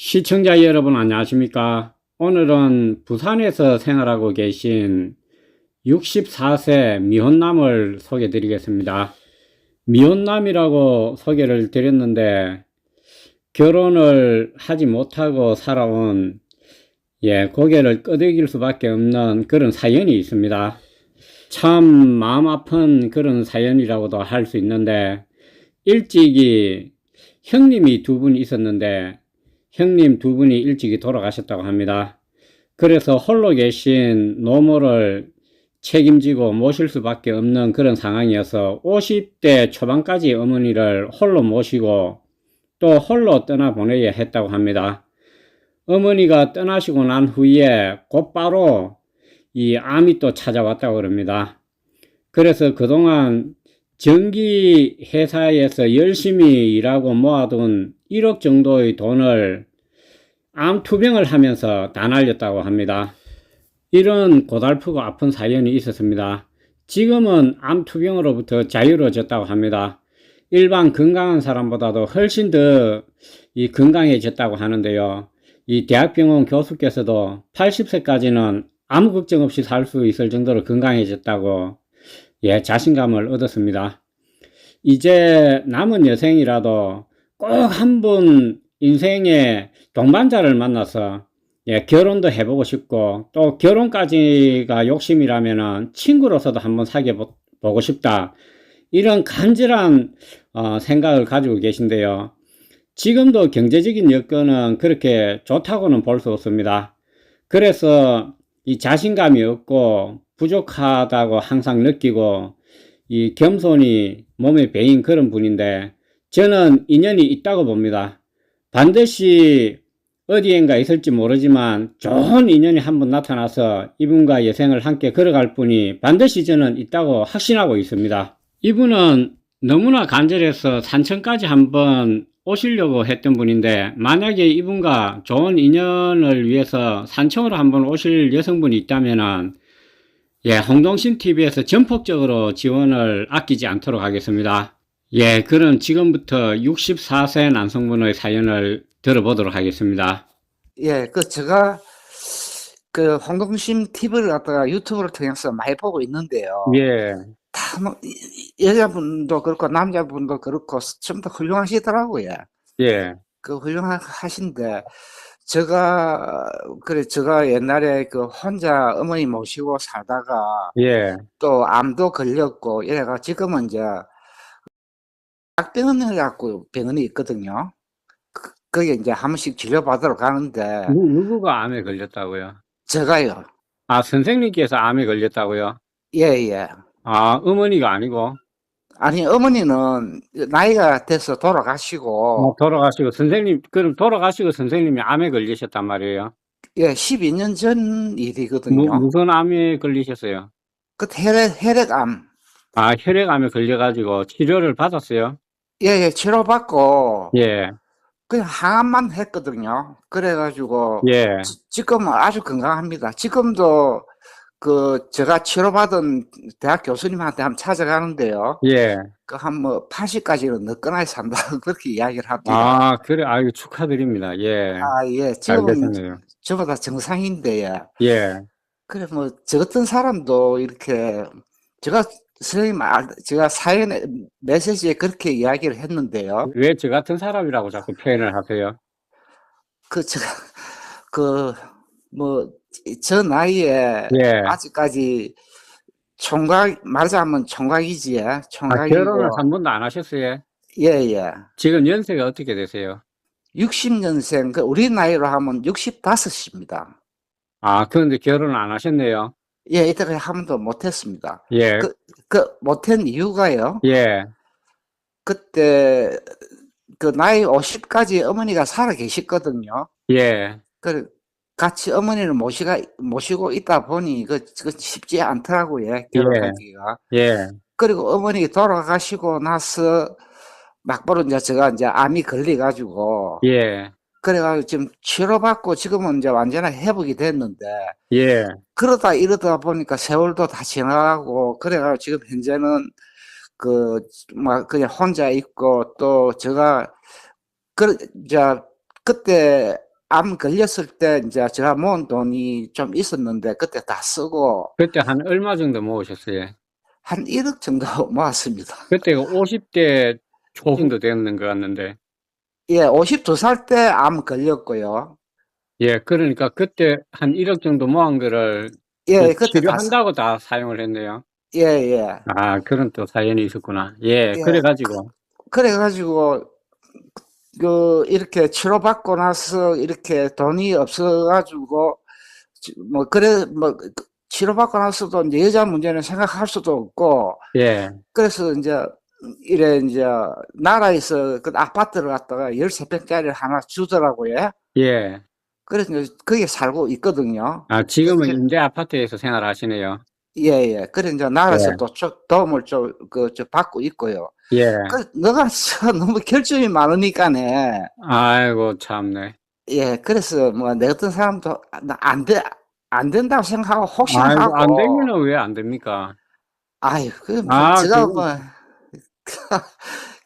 시청자 여러분 안녕하십니까? 오늘은 부산에서 생활하고 계신 64세 미혼남을 소개 드리겠습니다. 미혼남이라고 소개를 드렸는데 결혼을 하지 못하고 살아온 예, 고개를 끄덕일 수밖에 없는 그런 사연이 있습니다. 참 마음 아픈 그런 사연이라고도 할 수 있는데 일찍이 형님이 두 분 있었는데 형님 두 분이 일찍이 돌아가셨다고 합니다. 그래서 홀로 계신 노모를 책임지고 모실 수밖에 없는 그런 상황이어서 50대 초반까지 어머니를 홀로 모시고 또 홀로 떠나 보내야 했다고 합니다. 어머니가 떠나시고 난 후에 곧바로 이 암이 또 찾아왔다고 그럽니다. 그래서 그동안 전기 회사에서 열심히 일하고 모아둔 1억 정도의 돈을 암 투병을 하면서 다 날렸다고 합니다. 이런 고달프고 아픈 사연이 있었습니다. 지금은 암 투병으로부터 자유로워졌다고 합니다. 일반 건강한 사람보다도 훨씬 더 이 건강해졌다고 하는데요. 이 대학병원 교수께서도 80세까지는 아무 걱정 없이 살 수 있을 정도로 건강해졌다고 예, 자신감을 얻었습니다. 이제 남은 여생이라도 꼭 한번 인생의 동반자를 만나서 예, 결혼도 해보고 싶고 또 결혼까지가 욕심이라면은 친구로서도 한번 사귀어 보고 싶다. 이런 간절한 어, 생각을 가지고 계신데요. 지금도 경제적인 여건은 그렇게 좋다고는 볼 수 없습니다. 그래서 이 자신감이 없고 부족하다고 항상 느끼고 이 겸손이 몸에 배인 그런 분인데 저는 인연이 있다고 봅니다. 반드시 어디엔가 있을지 모르지만 좋은 인연이 한번 나타나서 이분과 여생을 함께 걸어갈 분이 반드시 저는 있다고 확신하고 있습니다. 이분은 너무나 간절해서 산천까지 한번 오시려고 했던 분인데 만약에 이분과 좋은 인연을 위해서 산청으로 한번 오실 여성분이 있다면은 예, 홍동신 TV에서 전폭적으로 지원을 아끼지 않도록 하겠습니다. 예, 그럼 지금부터 64세 남성분의 사연을 들어보도록 하겠습니다. 예, 그 제가 그 홍동심 TV를 갖다가 유튜브를 통해서 많이 보고 있는데요. 예, 다 뭐, 여자분도 그렇고 남자분도 그렇고 전부 다 훌륭하시더라고요. 예, 그 훌륭하신데 제가 그래 제가 옛날에 그 혼자 어머니 모시고 살다가 예, 또 암도 걸렸고 이래가 지금은 이제 약병원을 갖고 병원이 있거든요. 그- 거기 이제 한 번씩 치료받으러 가는데 누, 누구가 암에 걸렸다고요? 제가요. 아, 선생님께서 암에 걸렸다고요? 예, 예. 아, 어머니가 아니고 아니, 어머니는 나이가 돼서 돌아가시고, 어, 돌아가시고 선생님 그럼 돌아가시고 선생님이 암에 걸리셨단 말이에요. 예, 12년 전 무, 일이거든요. 무슨 암에 걸리셨어요? 그 혈액, 혈액암. 아, 혈액암에 걸려 가지고 치료를 받았어요? 예, 예, 치료받고, 예, 그냥 항암만 했거든요. 그래가지고, 예, 지- 지금은 아주 건강합니다. 지금도 그, 제가 치료받은 대학 교수님한테 한번 찾아가는데요. 예. 그 한 뭐 80까지는 늦거나 산다. 그렇게 이야기를 합니다. 아, 그래, 아유, 축하드립니다. 예. 아, 예, 잘 지금은 되셨네요. 저보다 정상인데, 예. 예, 그래 뭐 저 같은 사람도 이렇게 제가 선생님 알- 제가 사연에 메시지에 그렇게 이야기를 했는데요. 왜 저 같은 사람이라고 자꾸 표현을 하세요? 그 제가 그 뭐 저 나이에 예. 아직까지 총각 말하자면 총각이지 예. 아, 총각이고 결혼을 한 번도 안 하셨어요? 예 예. 지금 연세가 어떻게 되세요? 60년생 그 우리 나이로 하면 65입니다. 아, 그런데 결혼을 안 하셨네요. 예, 이때까지 한 번도 못했습니다. 예, 그- 그 못한 이유가요. 예, 그때 그 나이 50까지 어머니가 살아 계시거든요. 예, 그 같이 어머니를 모시가 모시고 있다 보니 그, 그 쉽지 않더라고요 결혼하기가. 예, 그리고 어머니 돌아가시고 나서 막바로 이제 제가 이제 암이 걸려가지고 예, 그래가지고 지금 치료받고 지금은 이제 완전히 회복이 됐는데 예, 그러다 이러다 보니까 세월도 다 지나가고 그래가지고 지금 현재는 그 막 그냥 혼자 있고 또 제가 그 이제 그때 암 걸렸을 때 이제 제가 모은 돈이 좀 있었는데 그때 다 쓰고 그때 한 얼마 정도 모으셨어요? 한 1억 정도 모았습니다. 그때가 50대 초 정도 되는 것 같는데. 예, 52살 때 암 걸렸고요. 예, 그러니까 그때 한 1억 정도 모은 거를 예, 그 그때 다 치료한다고 다 사용을 했네요. 예, 예. 아, 그런 또 사연이 있었구나. 예, 예. 그래가지고. 그래가지고 그 이렇게 치료받고 나서 이렇게 돈이 없어가지고 지- 뭐 그래 뭐 그- 치료받고 나서도 이제 여자 문제는 생각할 수도 없고 예, 그래서 이제 이래 이제 나라에서 그 아파트를 갖다가 13평짜리 하나 주더라고요. 예. 그래서 이제 거기에 살고 있거든요. 아, 지금은 임대 아파트에서 생활하시네요. 예, 예. 그래 이제 나라에서 예. 또좀 도움을 좀, 그, 좀 받고 있고요. 예. 그, 너가 저 너무 결점이 많으니까네. 아이고, 참네. 예, 그래서 뭐내 같은 사람도 나안 돼, 안 된다고 생각하고 혹시나 아이고, 하고. 안 되기는 왜안 됩니까? 아유, 그, 뭐 아, 제가 그거- 뭐,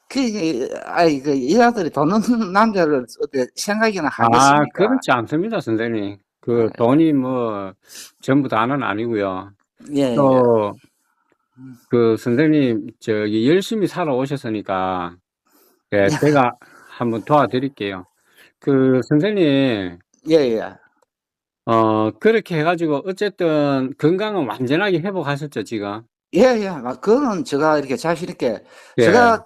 그, 아이, 그, 여자들이 돈 없는 남자를 어때 생각이나 아, 하겠습니까? 그렇지 않습니다, 선생님. 그 아, 돈이 뭐 전부 다는 아니고요. 예, 예. 또, 그 선생님, 저기 열심히 살아오셨으니까, 예, 제가 한번 도와드릴게요. 그 선생님, 예, 예. 어, 그렇게 해가지고 어쨌든 건강은 완전하게 회복하셨죠, 지금? 예, 예. 막 그거는 제가 이렇게 자신 있게, 예. 제가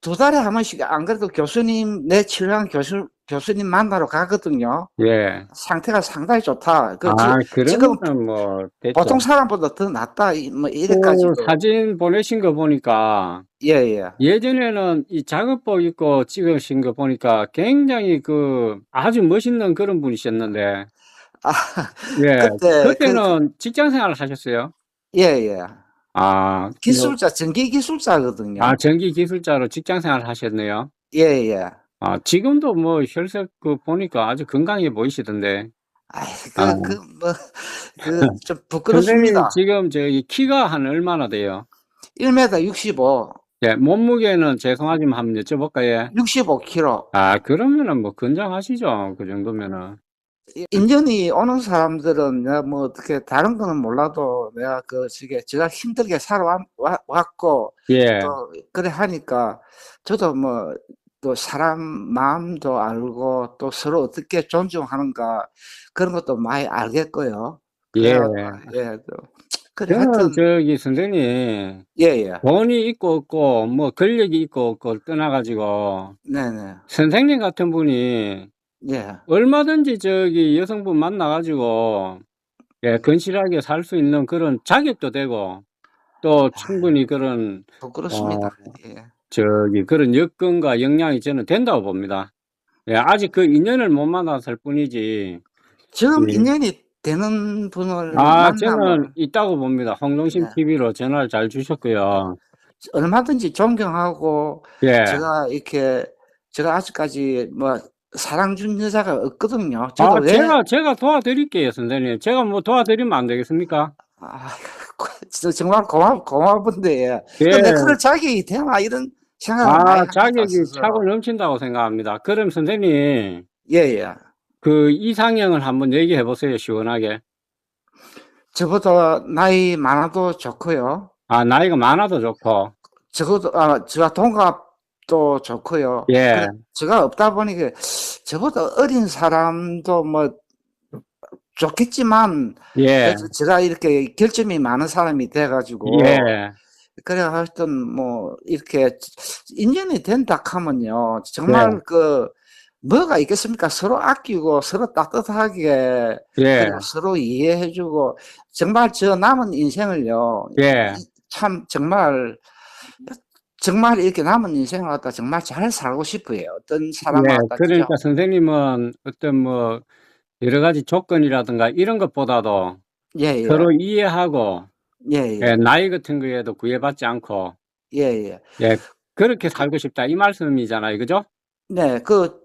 두 달에 한 번씩 안 그래도 교수님, 내 치료한 교수, 교수님 만나러 가거든요. 예. 상태가 상당히 좋다. 그, 아, 지- 지금 그러면 뭐, 됐죠. 보통 사람보다 더 낫다. 이- 뭐, 그 이래가지고. 사진 보내신 거 보니까, 예, 예. 예전에는 이 작업복 입고 찍으신 거 보니까 굉장히 그 아주 멋있는 그런 분이셨는데, 아, 예. 그때, 그때는 직장 생활을 하셨어요? 예, 예. 아, 기술자, 전기 기술자거든요. 아, 전기 기술자로 직장 생활을 하셨네요. 예, 예. 아, 지금도 뭐 혈색 그 보니까 아주 건강해 보이시던데. 아이, 그, 아. 그, 뭐, 그, 좀 선생님 부끄럽습니다. 지금 저기 키가 한 얼마나 돼요? 1m 65, 예, 몸무게는 죄송하지만 한번 여쭤볼까요? 예? 65kg. 아, 그러면은 뭐 건장하시죠. 그 정도면은. 인연이 오는 사람들은 내가 뭐 어떻게 다른 거는 몰라도 내가 그 저게 제가 힘들게 살아왔고 예, 또 그래 하니까 저도 뭐 또 사람 마음도 알고 또 서로 어떻게 존중하는가 그런 것도 많이 알겠고요. 예. 예, 또 그래 하여튼 저기 선생님, 예, 예. 돈이 있고 없고, 뭐 권력이 있고 없고 떠나가지고, 네네. 선생님 같은 분이 예. 얼마든지 저기 여성분 만나가지고, 예, 건실하게 살 수 있는 그런 자격도 되고, 또 충분히 그런, 부끄럽습니다. 어, 예. 저기, 그런 여건과 역량이 저는 된다고 봅니다. 예, 아직 그 인연을 못 만났을 뿐이지, 지금 예. 인연이 되는 분을 아, 만나면 저는 있다고 봅니다. 홍동심 네. TV로 전화를 잘 주셨고요. 얼마든지 존경하고 예. 제가 이렇게 제가 아직까지 뭐 사랑 준 여자가 없거든요. 아, 저도 왜 제가, 제가 도와드릴게요, 선생님. 제가 뭐 도와드리면 안 되겠습니까? 아, 진짜 정말 고맙 고마운데 예. 근데 그럴 자격이 되나 이런 생각을 많이 아, 합니다, 자격이 스스로. 차고 넘친다고 생각합니다. 그럼 선생님, 예 예. 그 이상형을 한번 얘기해 보세요, 시원하게. 저보다 나이 많아도 좋고요. 아, 나이가 많아도 좋고. 적어도 아 제가 동갑 도 좋고요. 예. 제가 없다 보니까 저보다 어린 사람도 뭐 좋겠지만 예. 제가 이렇게 결점이 많은 사람이 돼가지고 예. 그래 하여튼 뭐 이렇게 인연이 된다 하면요 정말 그 뭐가 있겠습니까 서로 아끼고 서로 따뜻하게 예. 서로 이해해주고 정말 저 남은 인생을요 예. 참 정말 정말 이렇게 남은 인생을 갖다 정말 잘 살고 싶어요 어떤 사람을 예. 갖다 그러니까 선생님은 어떤 뭐 여러 가지 조건이라든가 이런 것보다도 예예 서로 이해하고 예 예 예, 나이 같은 거에도 구애받지 않고 예예 예, 그렇게 살고 싶다 이 말씀이잖아요. 그죠? 네, 그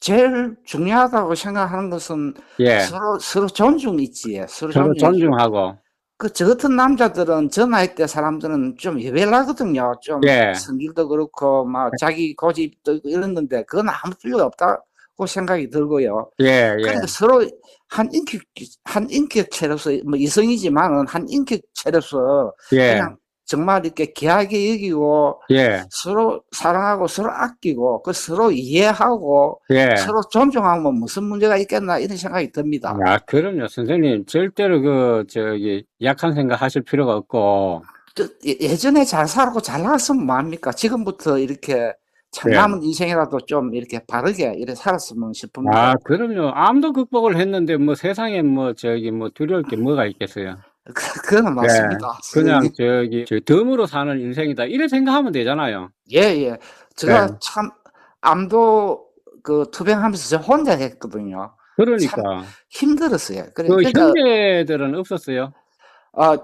제일 중요하다고 생각하는 것은 예. 서로 서로 존중 있지. 서로 서로 존중. 존중하고 그 저 같은 남자들은 저 나이 때 사람들은 좀 예별하거든요. 좀 예. 성질도 그렇고 막 자기 고집도 있고 이랬는데 그건 아무 필요가 없다고 그 생각이 들고요. 예, 예. 그러니까 서로 한 인격 한 인격체로서 뭐 이성이지만은 한 인격체로서 예, 그냥 정말 이렇게 귀하게 여기고 예, 서로 사랑하고 서로 아끼고 그 서로 이해하고 예. 서로 존중하면 무슨 문제가 있겠나 이런 생각이 듭니다. 아, 그럼요, 선생님. 절대로 그, 저기, 약한 생각 하실 필요가 없고, 저- 예- 예전에 잘 살고 잘 나갔으면 뭐합니까? 지금부터 이렇게 참 네. 남은 인생이라도 좀 이렇게 바르게 이렇게 살았으면 싶습니다. 아, 그럼요. 암도 극복을 했는데, 뭐, 세상에 뭐, 저기, 뭐, 두려울 게 뭐가 있겠어요. 그, 그건 맞습니다. 그냥. 저기, 저 덤으로 사는 인생이다. 이래 생각하면 되잖아요. 예, 예. 제가 네. 참 암도 그 투병하면서 저 혼자 했거든요. 그러니까. 힘들었어요. 그래, 그 그러니까 형제들은 없었어요? 어,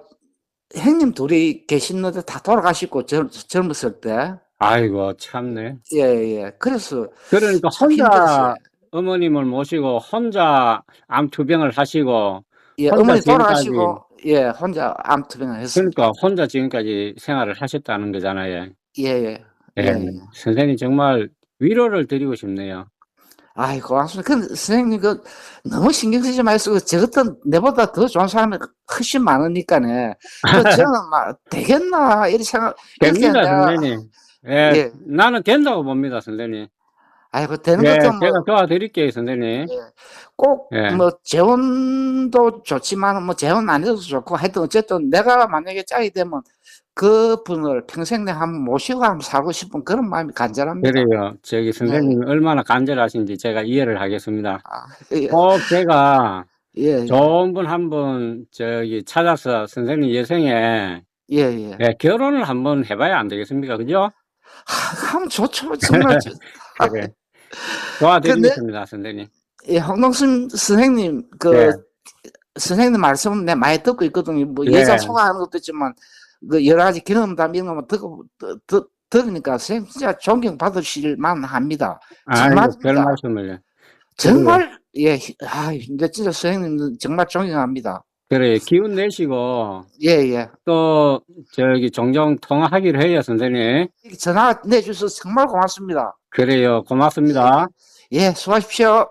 형님 둘이 계시는데 다 돌아가시고 젊, 젊었을 때. 아이고, 참네. 예, 예. 그래서 그러니까 참 혼자 힘들었어요. 어머님을 모시고, 혼자 암 투병을 하시고, 예, 혼자 어머니 지금까지- 돌아가시고 예, 혼자 암 투병을 했습니다. 그러니까 혼자 지금까지 생활을 하셨다는 거잖아요. 예, 예. 예, 예, 예. 선생님 정말 위로를 드리고 싶네요. 아이, 고맙습니다. 근데 선생님, 그, 너무 신경 쓰지 마시고, 저 같은, 내보다 더 좋은 사람이 훨씬 많으니까네. 그 저는 막, 되겠나, 이렇게 생각, 이렇게 됩니다, 내가, 선생님. 예, 예. 나는 된다고 봅니다, 선생님. 아이고, 되는 예, 것도 뭐, 제가 도와드릴게요, 선생님. 꼭, 예. 뭐, 재혼도 좋지만, 뭐, 재혼 안 해도 좋고, 하여튼, 어쨌든, 내가 만약에 짝이 되면, 그 분을 평생 내 한번 모시고 한번 살고 싶은 그런 마음이 간절합니다. 그래요. 저기 선생님이 얼마나 간절하신지 제가 이해를 하겠습니다. 아, 예, 꼭 제가 예, 좋은 분 한 분 저기 찾아서 선생님 예생에 예, 예. 예, 결혼을 한번 해봐야 안 되겠습니까? 그죠? 하, 하면 좋죠, 정말. 저- 아, 그래. 도와드리겠습니다, 선생님. 예, 홍동순 선생님, 그, 네. 선생님 말씀은 내 많이 듣고 있거든요. 뭐, 네. 여자 소개하는 것도 있지만, 그, 여러 가지 경험담 이런 거만 듣고, 듣, 들으니까 선생님 진짜 존경 받으실 만 합니다. 아이고, 맞습니다. 별 말씀을요. 정말, 예, 히- 아, 근데 진짜 선생님 정말 존경합니다. 그래, 기운 내시고, 예, 예. 또, 저기, 종종 통화하기로 해요, 선생님. 전화 내주셔서 정말 고맙습니다. 그래요. 고맙습니다. 예, 수고하십시오.